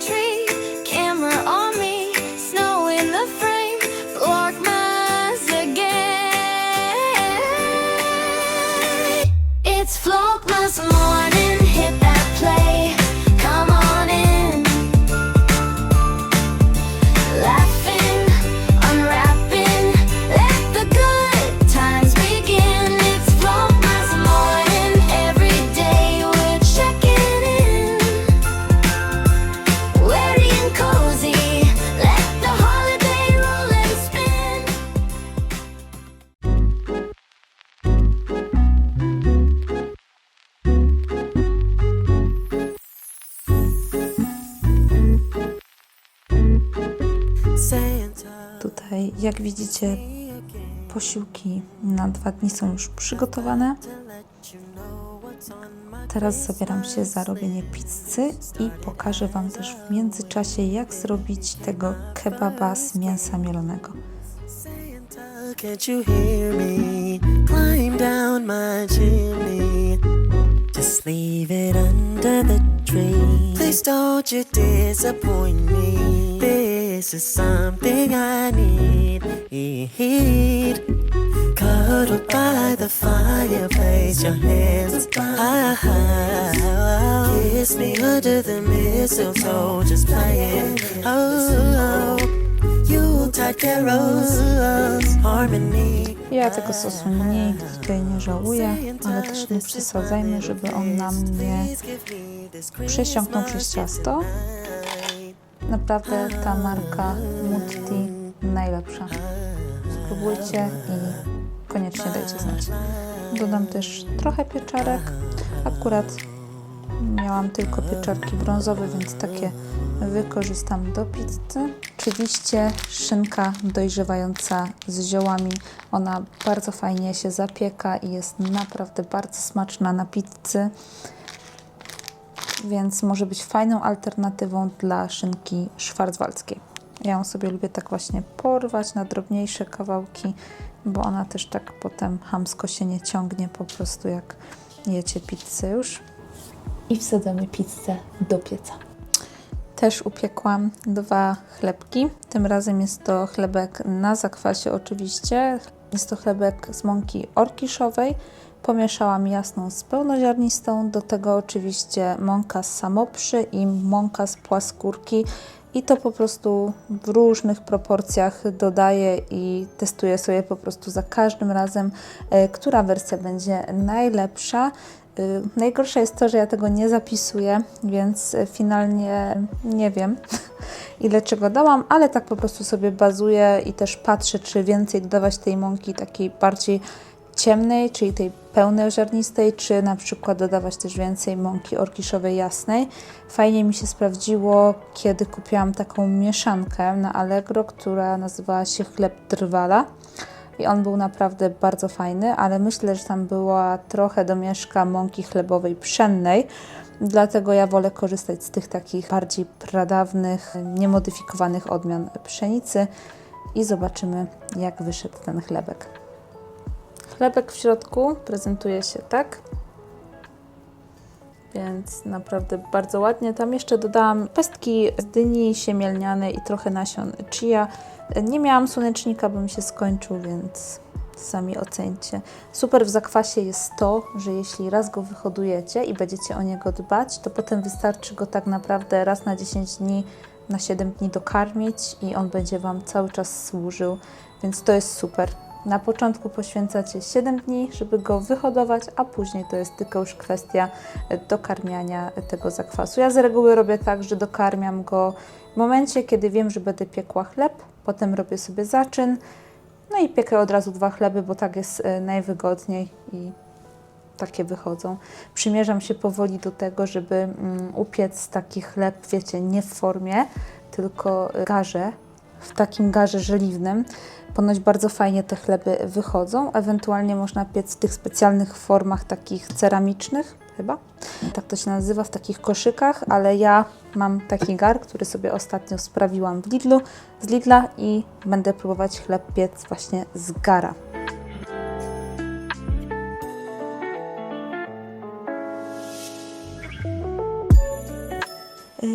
tree, jak widzicie, posiłki na dwa dni są już przygotowane. Teraz zabieram się za robienie pizzy i pokażę Wam też w międzyczasie, jak zrobić tego kebaba z mięsa mielonego. Can't you hear me? Climb down my chimney. Just leave it under the tree. Please don't you disappoint me. This is something I need. Cuddled by the fireplace, your hands ah, Kiss me under the mistletoe, just playing. Oh. Ja tego sosu mniej tutaj nie żałuję, ale też nie przesadzajmy, żeby on nam nie przesiąknął przez ciasto. Naprawdę ta marka Mutti najlepsza. Spróbujcie i koniecznie dajcie znać. Dodam też trochę pieczarek. Akurat miałam tylko pieczarki brązowe, więc takie wykorzystam do pizzy. Oczywiście szynka dojrzewająca z ziołami. Ona bardzo fajnie się zapieka i jest naprawdę bardzo smaczna na pizzy więc może być fajną alternatywą dla szynki szwarcwaldzkiej. Ja ją sobie lubię tak właśnie porwać na drobniejsze kawałki, bo ona też tak potem hamsko się nie ciągnie po prostu jak jecie pizzę już. I wsadzamy pizzę do pieca. Też upiekłam dwa chlebki. Tym razem jest to chlebek na zakwasie oczywiście. Jest to chlebek z mąki orkiszowej. Pomieszałam jasną z pełnoziarnistą, do tego oczywiście mąka z samoprzy i mąka z płaskórki i to po prostu w różnych proporcjach dodaję i testuję sobie po prostu za każdym razem, e, która wersja będzie najlepsza. Y, Najgorsze jest to, że ja tego nie zapisuję, więc y, finalnie nie wiem, ile czego dałam, ale tak po prostu sobie bazuję i też patrzę, czy więcej dodawać tej mąki takiej bardziej ciemnej, czyli tej pełnoziarnistej, czy na przykład dodawać też więcej mąki orkiszowej jasnej. Fajnie mi się sprawdziło, kiedy kupiłam taką mieszankę na Allegro, która nazywała się chleb drwala i on był naprawdę bardzo fajny, ale myślę, że tam była trochę domieszka mąki chlebowej pszennej, dlatego ja wolę korzystać z tych takich bardziej pradawnych, niemodyfikowanych odmian pszenicy i zobaczymy, jak wyszedł ten chlebek. Chlebek w środku prezentuje się tak. Więc naprawdę bardzo ładnie. Tam jeszcze dodałam pestki z dyni siemielnianej i trochę nasion chia. Nie miałam słonecznika, bo mi się skończył, więc sami ocencie. Super w zakwasie jest to, że jeśli raz go wyhodujecie i będziecie o niego dbać, to potem wystarczy go tak naprawdę raz na 10 dni, na 7 dni dokarmić i on będzie Wam cały czas służył, więc to jest super. Na początku poświęcacie 7 dni, żeby go wyhodować, a później to jest tylko już kwestia e, dokarmiania tego zakwasu. Ja z reguły robię tak, że dokarmiam go w momencie, kiedy wiem, że będę piekła chleb, potem robię sobie zaczyn, no i piekę od razu dwa chleby, bo tak jest e, najwygodniej i takie wychodzą. Przymierzam się powoli do tego, żeby mm, upiec taki chleb, wiecie, nie w formie, tylko e, garze, w takim garze żeliwnym. Ponoć bardzo fajnie te chleby wychodzą. Ewentualnie można piec w tych specjalnych formach takich ceramicznych, chyba. Tak to się nazywa, w takich koszykach, ale ja mam taki gar, który sobie ostatnio sprawiłam w Lidlu, z Lidla i będę próbować chleb piec właśnie z gara.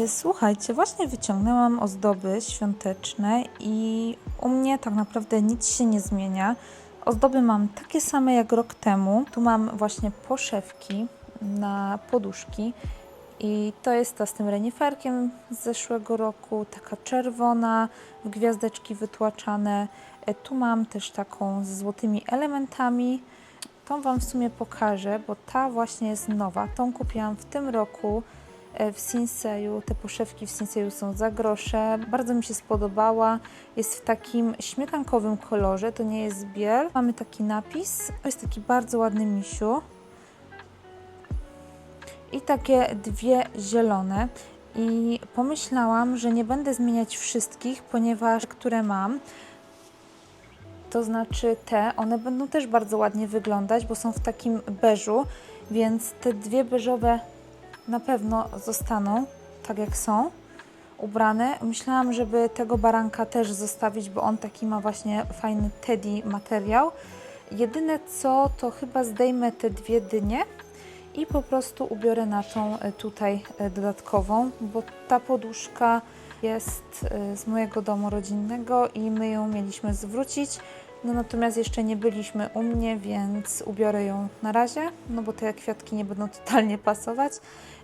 Słuchajcie, właśnie wyciągnęłam ozdoby świąteczne i u mnie tak naprawdę nic się nie zmienia. Ozdoby mam takie same jak rok temu. Tu mam właśnie poszewki na poduszki i to jest ta z tym reniferkiem z zeszłego roku, taka czerwona, w gwiazdeczki wytłaczane. E, Tu mam też taką z złotymi elementami. Tą Wam w sumie pokażę, bo ta właśnie jest nowa. Tą kupiłam w tym roku w Sinseju. Te poszewki w Sinseju są za grosze. Bardzo mi się spodobała. Jest w takim śmietankowym kolorze, to nie jest biel. Mamy taki napis. Jest taki bardzo ładny misiu. I takie dwie zielone. I pomyślałam, że nie będę zmieniać wszystkich, ponieważ które mam, to znaczy te, one będą też bardzo ładnie wyglądać, bo są w takim beżu, więc te dwie beżowe na pewno zostaną tak jak są ubrane. Myślałam, żeby tego baranka też zostawić, bo on taki ma właśnie fajny teddy materiał. Jedyne co, to chyba zdejmę te dwie dynie i po prostu ubiorę na tą e, tutaj e, dodatkową, bo ta poduszka jest e, z mojego domu rodzinnego i my ją mieliśmy zwrócić. No natomiast jeszcze nie byliśmy u mnie, więc ubiorę ją na razie, no bo te kwiatki nie będą totalnie pasować.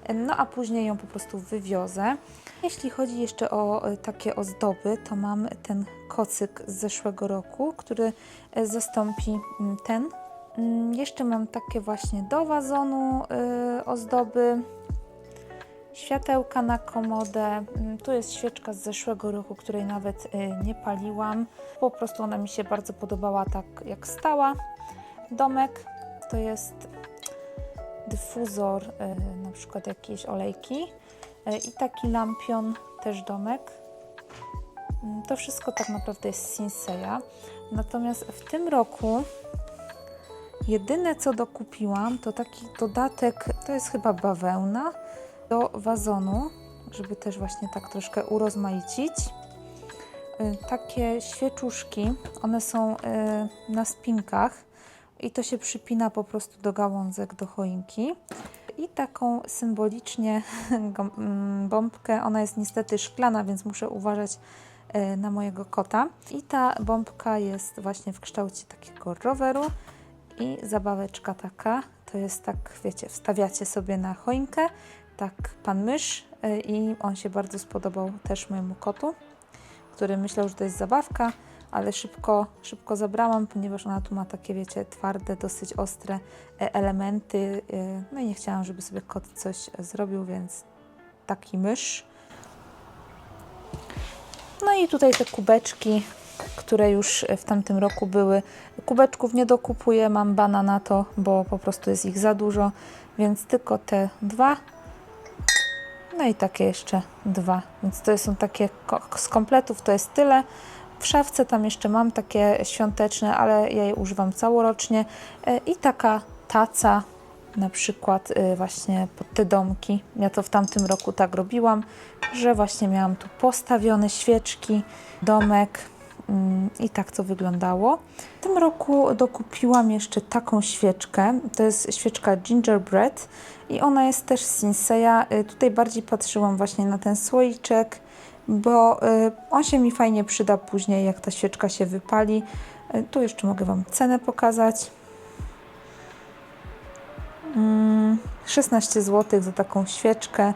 E, No a później ją po prostu wywiozę. Jeśli chodzi jeszcze o e, takie ozdoby, to mam ten kocyk z zeszłego roku, który e, zastąpi mm, ten. Mm, Jeszcze mam takie właśnie do wazonu y, ozdoby, światełka na komodę. Mm, Tu jest świeczka z zeszłego roku, której nawet nie paliłam. Po prostu ona mi się bardzo podobała tak jak stała. Domek to jest dyfuzor, y, na przykład jakieś olejki y, i taki lampion też domek. Mm, To wszystko tak naprawdę jest Sinseya. Natomiast w tym roku Jedyne co dokupiłam to taki dodatek, to jest chyba bawełna do wazonu, żeby też właśnie tak troszkę urozmaicić. Y, Takie świeczuszki, one są na spinkach i to się przypina po prostu do gałązek, do choinki. I taką symbolicznie mm, bombkę, ona jest niestety szklana, więc muszę uważać y, na mojego kota. I ta bombka jest właśnie w kształcie takiego roweru i zabaweczka taka, to jest tak, wiecie, wstawiacie sobie na choinkę, tak pan mysz y, i on się bardzo spodobał też mojemu kotu, który myślał, że to jest zabawka, ale szybko, szybko zabrałam, ponieważ ona tu ma takie, wiecie, twarde, dosyć ostre e, elementy, y, no i nie chciałam, żeby sobie kot coś zrobił, więc taki mysz. No i tutaj te kubeczki, które już w tamtym roku były. Kubeczków nie dokupuję, mam bana na to, bo po prostu jest ich za dużo, więc tylko te dwa. No i takie jeszcze dwa, więc to są takie z kompletów, to jest tyle. W szafce tam jeszcze mam takie świąteczne, ale ja je używam całorocznie. E, I taka taca, na przykład y, właśnie pod te domki. Ja to w tamtym roku tak robiłam, że właśnie miałam tu postawione świeczki, domek mm, i tak to wyglądało. W tym roku dokupiłam jeszcze taką świeczkę. To jest świeczka gingerbread i ona jest też z Sinseya. Y, Tutaj bardziej patrzyłam właśnie na ten słoiczek, bo y, on się mi fajnie przyda później, jak ta świeczka się wypali. Y, Tu jeszcze mogę Wam cenę pokazać. Mm, 16 zł za taką świeczkę,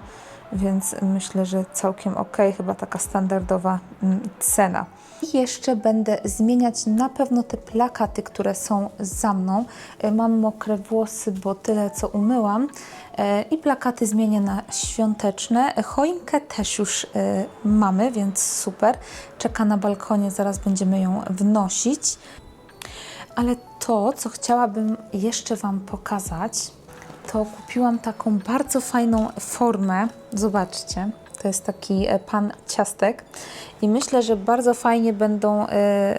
więc myślę, że całkiem ok, chyba taka standardowa mm, cena. I jeszcze będę zmieniać na pewno te plakaty, które są za mną. E, Mam mokre włosy, bo tyle co umyłam. E, I plakaty zmienię na świąteczne. Choinkę też już e, mamy, więc super. Czeka na balkonie, zaraz będziemy ją wnosić. Ale to, co chciałabym jeszcze Wam pokazać, to kupiłam taką bardzo fajną formę. Zobaczcie, to jest taki e, pan ciastek i myślę, że bardzo fajnie będą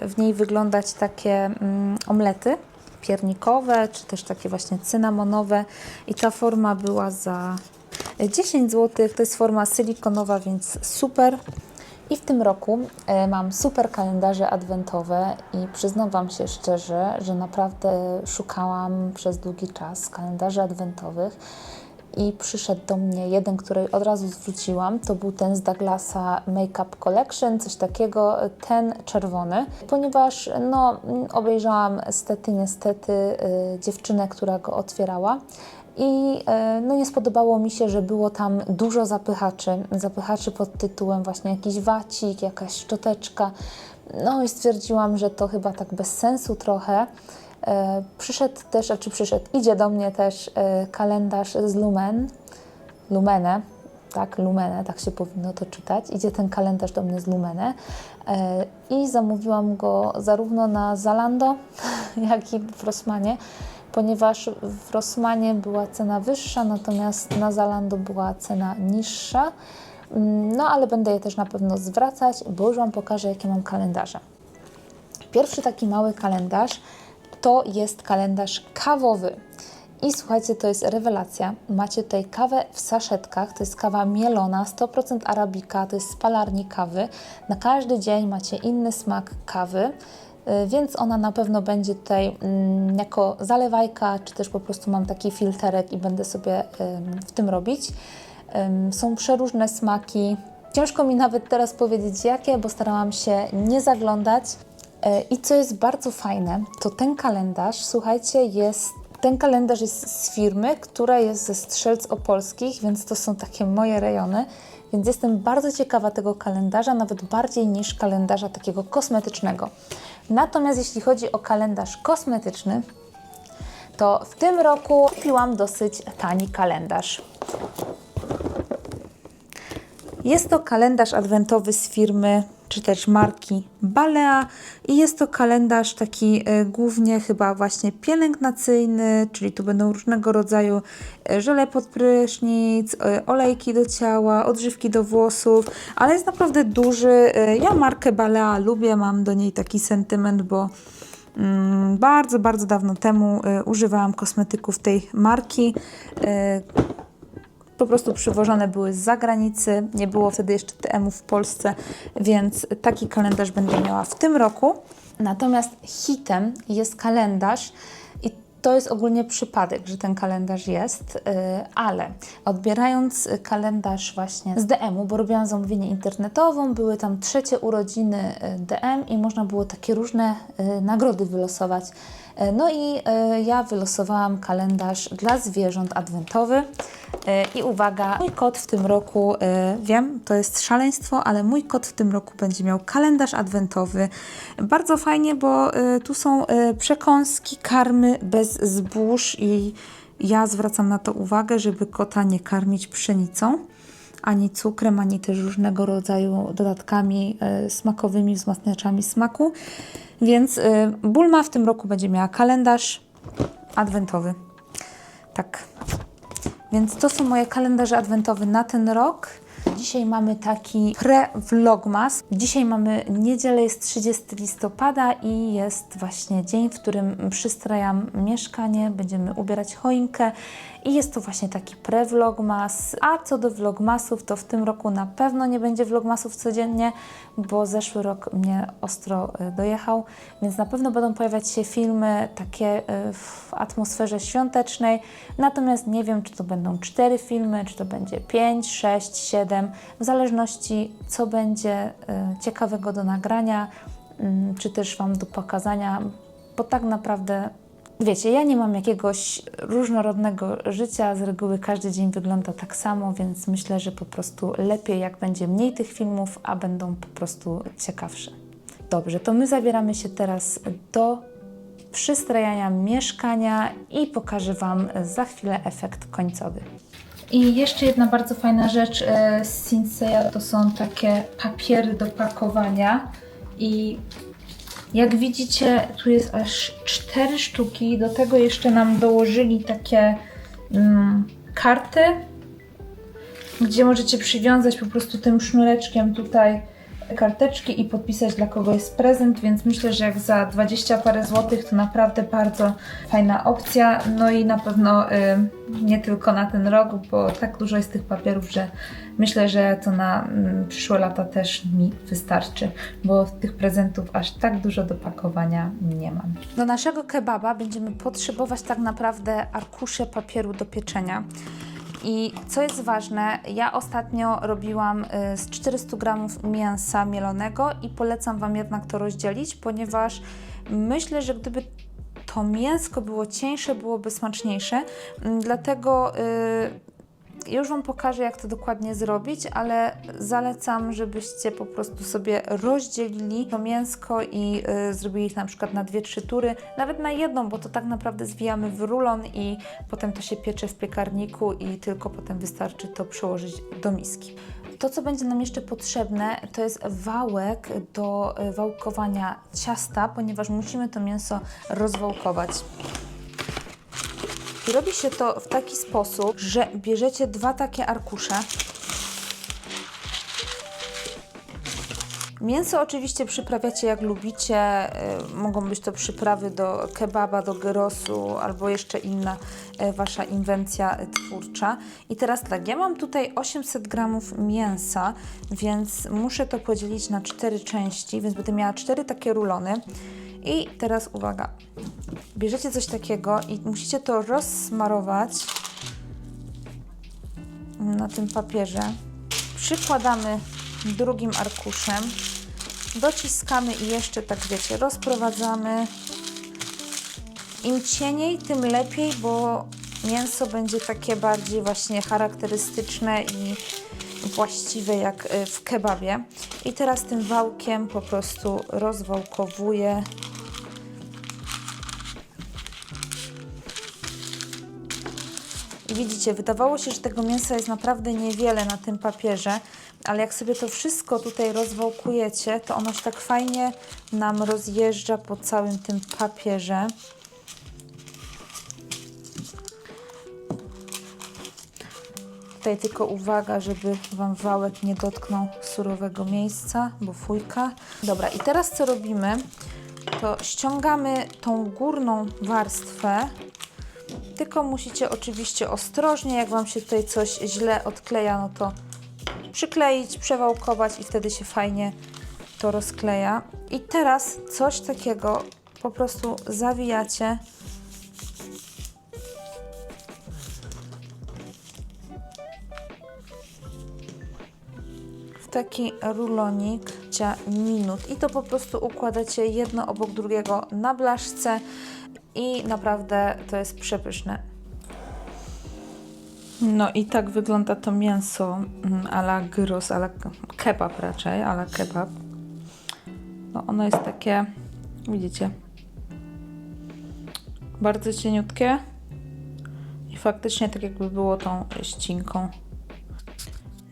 w niej wyglądać takie mm, omlety piernikowe, czy też takie właśnie cynamonowe i ta forma była za 10 zł. To jest forma silikonowa, więc super. I w tym roku e, mam super kalendarze adwentowe i przyznam Wam się szczerze, że naprawdę szukałam przez długi czas kalendarzy adwentowych i przyszedł do mnie jeden, który od razu zwróciłam. To był ten z Douglasa Makeup Collection, coś takiego, ten czerwony, ponieważ no, obejrzałam stety, niestety y, dziewczynę, która go otwierała. I e, no nie spodobało mi się, że było tam dużo zapychaczy. Zapychaczy pod tytułem właśnie jakiś wacik, jakaś szczoteczka. No i stwierdziłam, że to chyba tak bez sensu trochę. E, Przyszedł też, czy przyszedł, idzie do mnie też e, kalendarz z Lumen, Lumene, tak, Lumene, tak się powinno to czytać. Idzie ten kalendarz do mnie z Lumene e, i zamówiłam go zarówno na Zalando, jak i w Rossmanie, ponieważ w Rossmanie była cena wyższa, natomiast na Zalando była cena niższa. Mm, No ale będę je też na pewno zwracać, bo już Wam pokażę, jakie mam kalendarze. Pierwszy taki mały kalendarz to jest kalendarz kawowy. I słuchajcie, to jest rewelacja. Macie tutaj kawę w saszetkach, to jest kawa mielona, 100% arabika, to jest z palarni kawy. Na każdy dzień macie inny smak kawy, y, więc ona na pewno będzie tutaj mm, jako zalewajka, czy też po prostu mam taki filterek i będę sobie ym, w tym robić. Ym, Są przeróżne smaki. Ciężko mi nawet teraz powiedzieć jakie, bo starałam się nie zaglądać. E, I co jest bardzo fajne, to ten kalendarz, słuchajcie, jest. Ten kalendarz jest z firmy, która jest ze Strzelc Opolskich, więc to są takie moje rejony. Więc jestem bardzo ciekawa tego kalendarza, nawet bardziej niż kalendarza takiego kosmetycznego. Natomiast jeśli chodzi o kalendarz kosmetyczny, to w tym roku kupiłam dosyć tani kalendarz. Jest to kalendarz adwentowy z firmy czy też marki Balea i jest to kalendarz taki e, głównie chyba właśnie pielęgnacyjny, czyli tu będą różnego rodzaju e, żele pod prysznic, e, olejki do ciała, odżywki do włosów, ale jest naprawdę duży. Ja markę Balea lubię, mam do niej taki sentyment, bo mm, bardzo, bardzo dawno temu używałam kosmetyków tej marki. Po prostu przywożone były z zagranicy, nie było wtedy jeszcze TM-u w Polsce, więc taki kalendarz będę miała w tym roku. Natomiast hitem jest kalendarz i to jest ogólnie przypadek, że ten kalendarz jest, yy, ale odbierając kalendarz właśnie z DM-u, bo robiłam zamówienie internetową, były tam trzecie urodziny y, DM i można było takie różne y, nagrody wylosować. Y, No i y, ja wylosowałam kalendarz dla zwierząt adwentowy. Y, I uwaga, mój kot w tym roku, wiem, to jest szaleństwo, ale mój kot w tym roku będzie miał kalendarz adwentowy. Bardzo fajnie, bo tu są przekąski, karmy bez zbóż i ja zwracam na to uwagę, żeby kota nie karmić pszenicą ani cukrem, ani też różnego rodzaju dodatkami smakowymi, wzmacniaczami smaku. Więc y, Bulma w tym roku będzie miała kalendarz adwentowy. Tak. Więc to są moje kalendarze adwentowe na ten rok. Dzisiaj mamy taki pre-vlogmas. Dzisiaj mamy niedzielę, jest 30 listopada i jest właśnie dzień, w którym przystrajam mieszkanie, będziemy ubierać choinkę i jest to właśnie taki pre-vlogmas. A co do vlogmasów, to w tym roku na pewno nie będzie vlogmasów codziennie, bo zeszły rok mnie ostro y, dojechał, więc na pewno będą pojawiać się filmy takie y, w atmosferze świątecznej. Natomiast nie wiem, czy to będą cztery filmy, czy to będzie pięć, sześć, siedem, w zależności co będzie y, ciekawego do nagrania, ym, czy też Wam do pokazania, bo tak naprawdę Wiecie, ja nie mam jakiegoś różnorodnego życia, z reguły każdy dzień wygląda tak samo, więc myślę, że po prostu lepiej, jak będzie mniej tych filmów, a będą po prostu ciekawsze. Dobrze, to my zabieramy się teraz do przystrajania mieszkania i pokażę Wam za chwilę efekt końcowy. I jeszcze jedna bardzo fajna rzecz e, z Sinseya to są takie papiery do pakowania i jak widzicie, tu jest aż cztery sztuki. Do tego jeszcze nam dołożyli takie mm, karty, gdzie możecie przywiązać po prostu tym sznureczkiem tutaj karteczki i podpisać dla kogo jest prezent, więc myślę, że jak za 20 parę złotych to naprawdę bardzo fajna opcja. No i na pewno y, nie tylko na ten rok, bo tak dużo jest tych papierów, że myślę, że to na mm, przyszłe lata też mi wystarczy, bo tych prezentów aż tak dużo do pakowania nie mam. Do naszego kebaba będziemy potrzebować tak naprawdę arkusze papieru do pieczenia. I co jest ważne, ja ostatnio robiłam y, z 400 gramów mięsa mielonego i polecam Wam jednak to rozdzielić, ponieważ myślę, że gdyby to mięsko było cieńsze, byłoby smaczniejsze. Mm, Y, już Wam pokażę, jak to dokładnie zrobić, ale zalecam, żebyście po prostu sobie rozdzielili to mięsko i y, zrobili na przykład na dwie, trzy tury, nawet na jedną, bo to tak naprawdę zwijamy w rulon i potem to się piecze w piekarniku i tylko potem wystarczy to przełożyć do miski. To, co będzie nam jeszcze potrzebne, to jest wałek do y, wałkowania ciasta, ponieważ musimy to mięso rozwałkować. I robi się to w taki sposób, że bierzecie dwa takie arkusze. Mięso oczywiście przyprawiacie jak lubicie. y, Mogą być to przyprawy do kebaba, do gyrosu albo jeszcze inna y, wasza inwencja twórcza. I teraz tak, ja mam tutaj 800 gramów mięsa, więc muszę to podzielić na cztery części, więc będę miała cztery takie rulony. I teraz uwaga, bierzecie coś takiego i musicie to rozsmarować na tym papierze. Przykładamy drugim arkuszem, dociskamy i jeszcze tak wiecie, rozprowadzamy. Im cieniej, tym lepiej, bo mięso będzie takie bardziej właśnie charakterystyczne i właściwe jak y, w kebabie. I teraz tym wałkiem po prostu rozwałkowuję widzicie, wydawało się, że tego mięsa jest naprawdę niewiele na tym papierze, ale jak sobie to wszystko tutaj rozwałkujecie, to ono się tak fajnie nam rozjeżdża po całym tym papierze. Tutaj tylko uwaga, żeby Wam wałek nie dotknął surowego miejsca, bo fujka. Dobra, i teraz co robimy? To ściągamy tą górną warstwę tylko musicie oczywiście ostrożnie, jak Wam się tutaj coś źle odkleja, no to przykleić, przewałkować i wtedy się fajnie to rozkleja. I teraz coś takiego po prostu zawijacie. w taki rulonik minut i to po prostu układacie jedno obok drugiego na blaszce i naprawdę to jest przepyszne. No i tak wygląda to mięso mm, a la gyros, a la kebab raczej, a la kebab. No ono jest takie, widzicie, bardzo cieniutkie i faktycznie tak jakby było tą ścinką.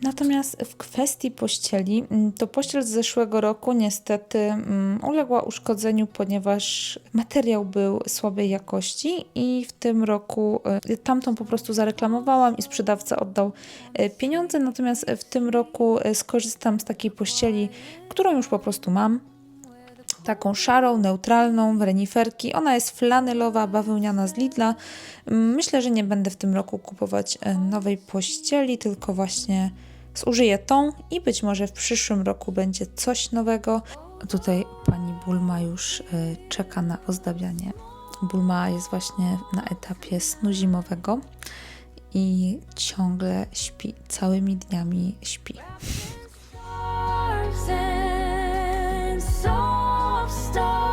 Natomiast w kwestii pościeli, mm, to pościel z zeszłego roku niestety mm, uległa uszkodzeniu, ponieważ materiał był słabej jakości i w tym roku y, tamtą po prostu zareklamowałam i sprzedawca oddał y, pieniądze, natomiast w tym roku y, skorzystam z takiej pościeli, którą już po prostu mam taką szarą, neutralną, w reniferki. Ona jest flanelowa, bawełniana z Lidla. Mm, Myślę, że nie będę w tym roku kupować nowej pościeli, tylko właśnie zużyję tą i być może w przyszłym roku będzie coś nowego. Tutaj pani Bulma już e, czeka na ozdabianie. Bulma jest właśnie na etapie snu zimowego i ciągle śpi, całymi dniami śpi. Stars and soft starlight.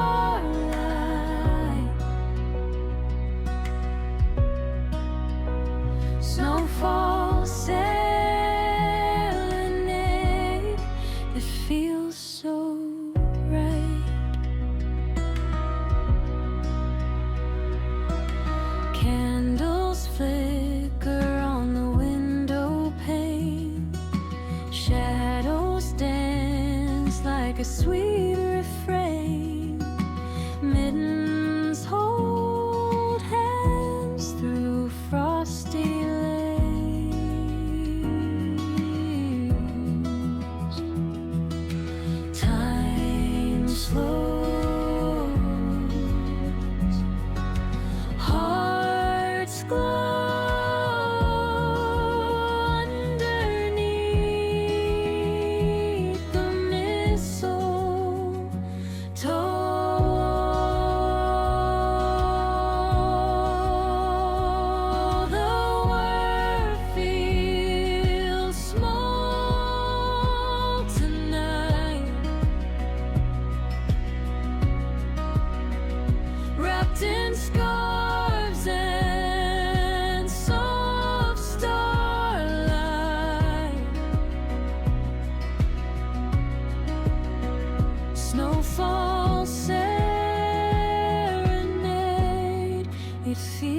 así.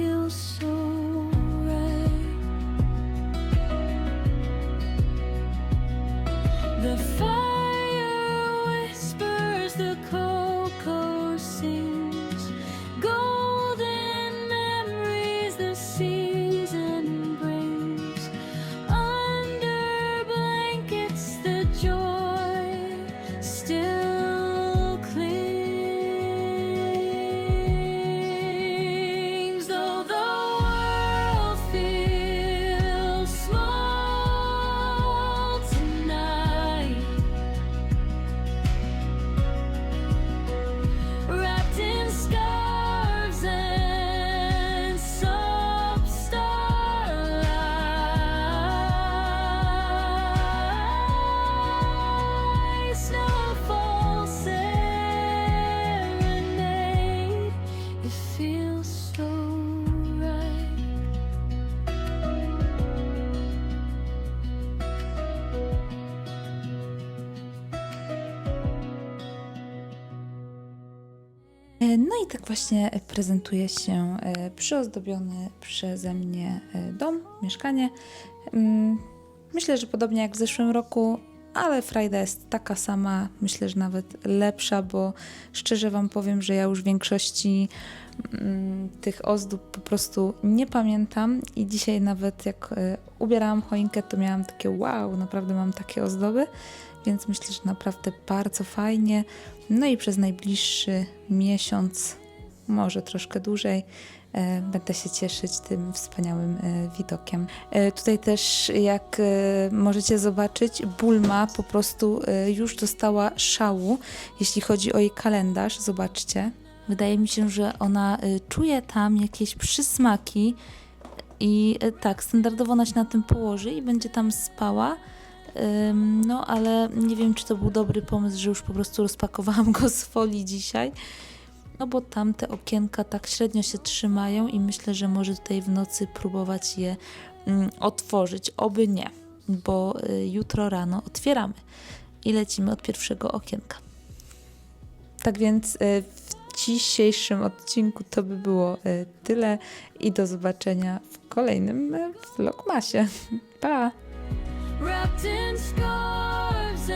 Tak właśnie prezentuje się e, przyozdobiony przeze mnie e, dom, mieszkanie. Mm, Myślę, że podobnie jak w zeszłym roku, ale frajda jest taka sama, myślę, że nawet lepsza, bo szczerze Wam powiem, że ja już większości mm, tych ozdób po prostu nie pamiętam i dzisiaj nawet jak e, ubierałam choinkę, to miałam takie wow, naprawdę mam takie ozdoby, więc myślę, że naprawdę bardzo fajnie. No i przez najbliższy miesiąc, może troszkę dłużej, e, będę się cieszyć tym wspaniałym e, widokiem. E, Tutaj też, jak możecie zobaczyć, Bulma po prostu już dostała szału, jeśli chodzi o jej kalendarz. Zobaczcie. Wydaje mi się, że ona czuje tam jakieś przysmaki i tak, standardowo ona się na tym położy i będzie tam spała. No, ale nie wiem, czy to był dobry pomysł, że już po prostu rozpakowałam go z folii dzisiaj. No bo tam te okienka tak średnio się trzymają i myślę, że może tutaj w nocy próbować je mm, otworzyć. Oby nie, bo y, jutro rano otwieramy i lecimy od pierwszego okienka. Tak więc y, w dzisiejszym odcinku to by było y, tyle i do zobaczenia w kolejnym y, vlogmasie. Pa! Wrapped in scarves